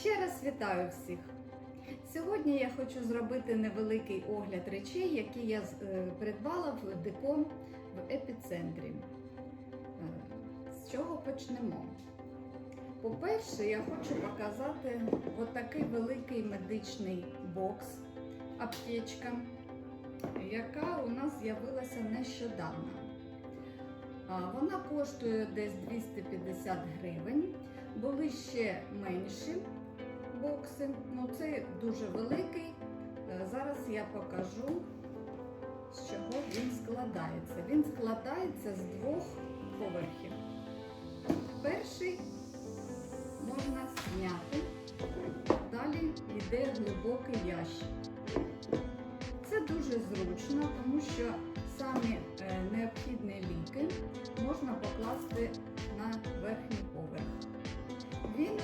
Ще раз вітаю всіх! Сьогодні я хочу зробити невеликий огляд речей, які я е, придбала в Деком в епіцентрі. Е, З чого почнемо? По-перше, я хочу показати отакий великий медичний бокс, аптечка, яка у нас з'явилася нещодавно. Вона коштує десь 250 гривень. Були ще менші бокси. Ну, це дуже великий. Е, Зараз я покажу, з чого він складається. Він складається з двох поверхів. Перший можна зняти, далі йде глибокий ящик. Це дуже зручно, тому що самі е, необхідні ліки можна покласти на верхній поверх. Він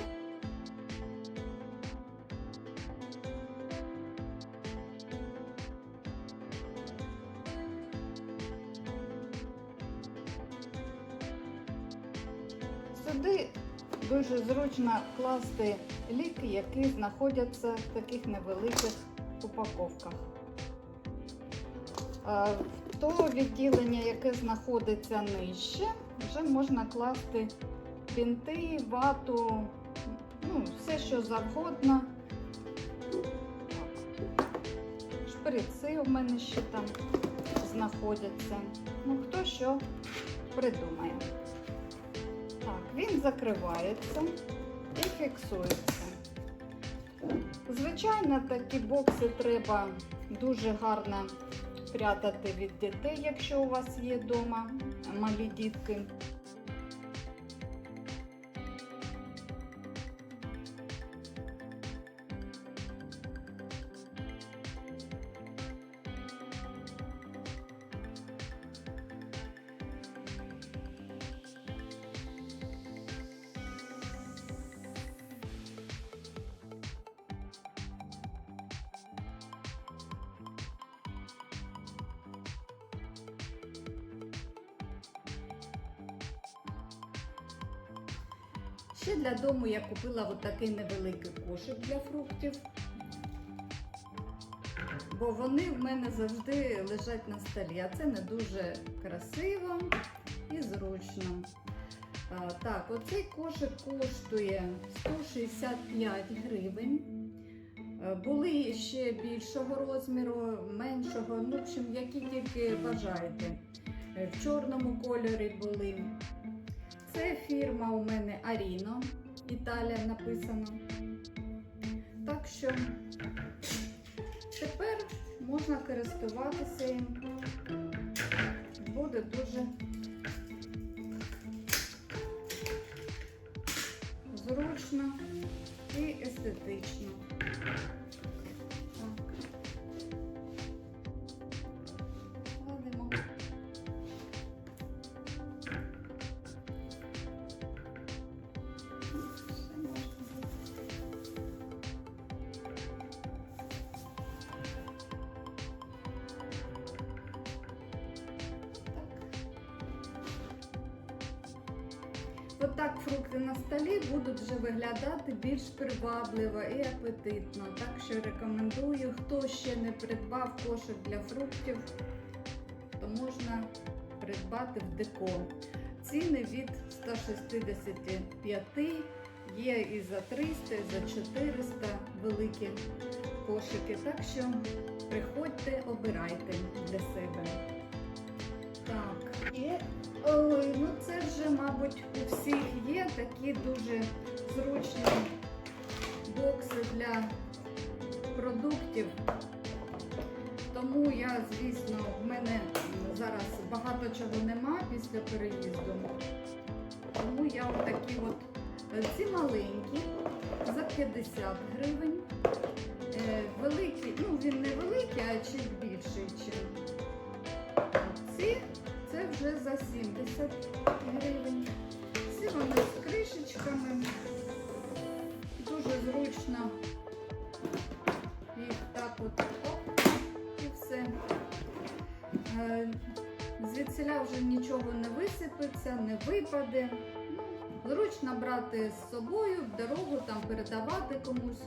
Сюди дуже зручно класти ліки, які знаходяться в таких невеликих упаковках. То відділення, яке знаходиться нижче, вже можна класти бінти, вату, ну, все, що завгодно. Шприци у мене ще там знаходяться. Ну, хто що придумає. Він закривається і фіксується. Звичайно, такі бокси треба дуже гарно прятати від дітей, якщо у вас є вдома малі дітки. Ще для дому я купила отакий невеликий кошик для фруктів, бо вони в мене завжди лежать на столі, а це не дуже красиво і зручно. Так, оцей кошик коштує 165 гривень. Були ще більшого розміру, меншого, ну, в общем, які тільки бажаєте. В чорному кольорі були. Це фірма у мене Аріно, Італія написано. Так що тепер можна користуватися їм. Буде дуже зручно і естетично. Отак фрукти на столі будуть вже виглядати більш привабливо і апетитно. Так що рекомендую, хто ще не придбав кошик для фруктів, то можна придбати в деко. Ціни від 165 є і за 300, і за 400 великі кошики. Так що приходьте, обирайте для себе. Так, і ой, ну це вже, мабуть, у всіх є такі дуже зручні бокси для продуктів. Тому я, звісно, в мене зараз багато чого нема після переїзду. Тому я отакі от е, ці маленькі за 50 гривень. Е, Великий, ну він не великий, а чуть більший, це вже за 70 гривень. Всі вони з кришечками. Дуже зручно їх так от оп, і все. Е, Звідсіля вже нічого не висипеться, не випаде. Ну, Зручно брати з собою в дорогу, там передавати комусь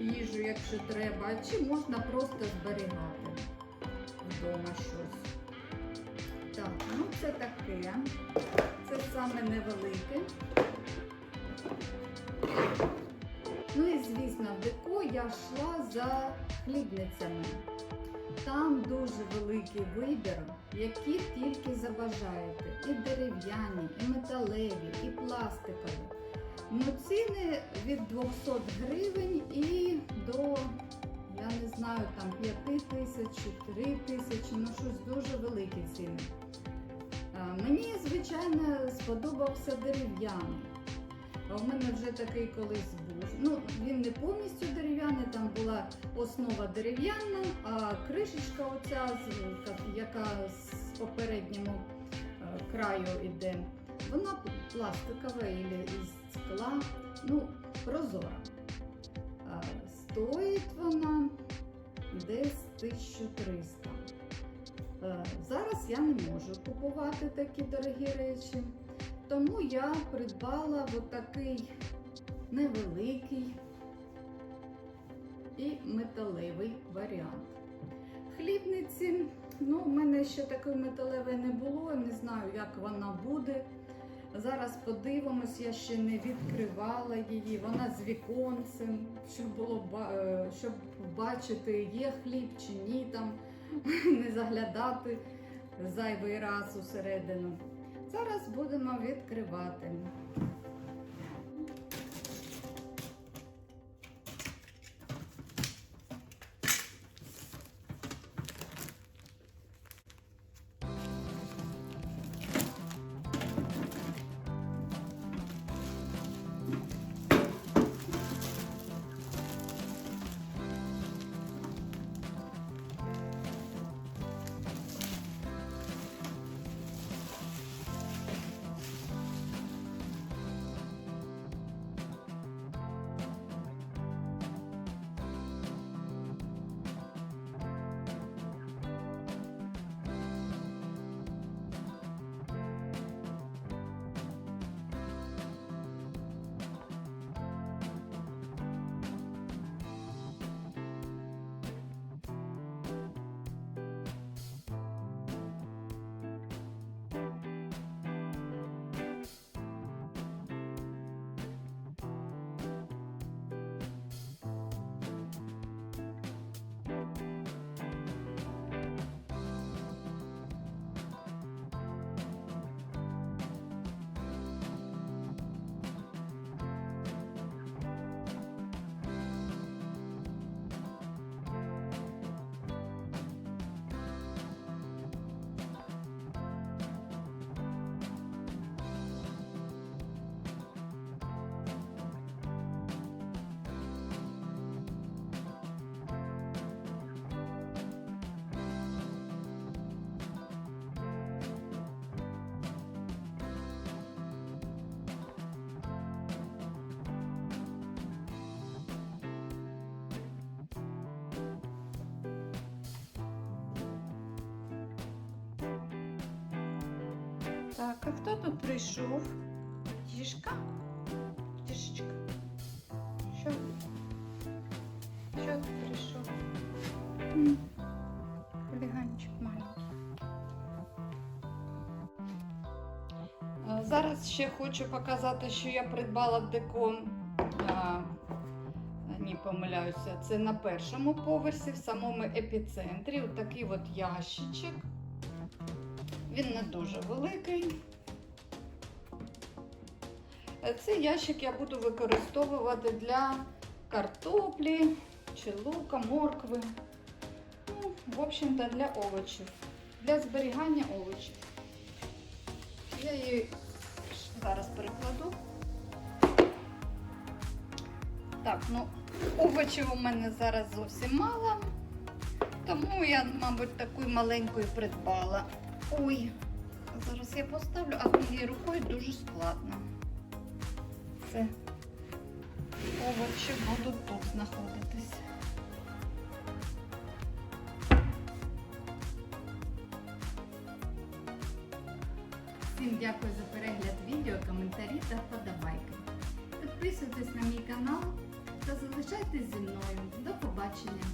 їжу, якщо треба, чи можна просто зберігати вдома щось. Так, ну це таке. Це саме невелике. Ну і звісно, в деко я йшла за хлібницями. Там дуже великий вибір, які тільки забажаєте. І дерев'яні, і металеві, і пластикові. Ну, ціни від 200 гривень і до, я не знаю, там 5 тисяч, 4 тисячі, ну щось дуже великі ціни. Мені, звичайно, сподобався дерев'яний. В мене вже такий колись був. Ну, він не повністю дерев'яний, там була основа дерев'яна, а кришечка оця, яка з попереднього е, краю йде, вона пластикова із скла, ну, прозора. Стоїть вона десь 1300. Е, Зараз я не можу купувати такі дорогі речі. Тому я придбала отакий невеликий і металевий варіант. Хлібниці, ну, в мене ще такої металевої не було, не знаю, як вона буде. Зараз подивимось, я ще не відкривала її. Вона з віконцем, щоб було е, щоб бачити, є хліб чи ні, там не заглядати зайвий раз усередину. Зараз будемо відкривати. Так, а хто тут прийшов? Тішка? Тішечка. Що? Що тут прийшов? Хуліганчик маленький. Зараз ще хочу показати, що я придбала в деко. Ні, помиляюся, це на першому поверсі, в самому епіцентрі. Отакий от ящичок. Він не дуже великий. Цей ящик я буду використовувати для картоплі чи лука, моркви. Ну, в общем-то, для овочів, для зберігання овочів. Я її зараз перекладу. Так, ну, овочів у мене зараз зовсім мало, тому я, мабуть, таку маленьку і придбала. Ой, зараз я поставлю, а моєю рукою дуже складно. Це овочі будуть тут знаходитись. Всім дякую за перегляд відео, коментарі та вподобайки. Підписуйтесь на мій канал та залишайтесь зі мною. До побачення!